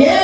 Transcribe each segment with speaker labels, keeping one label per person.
Speaker 1: Yeah.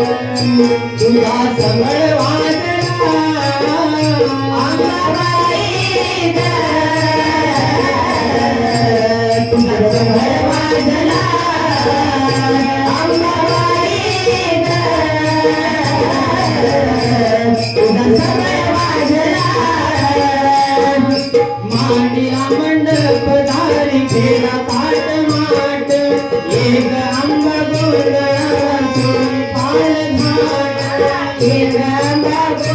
Speaker 1: तुझा सगळ वाटला.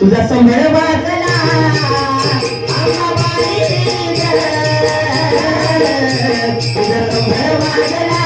Speaker 1: तुझा संभळ वाजला. तुझा संभळ वाजला.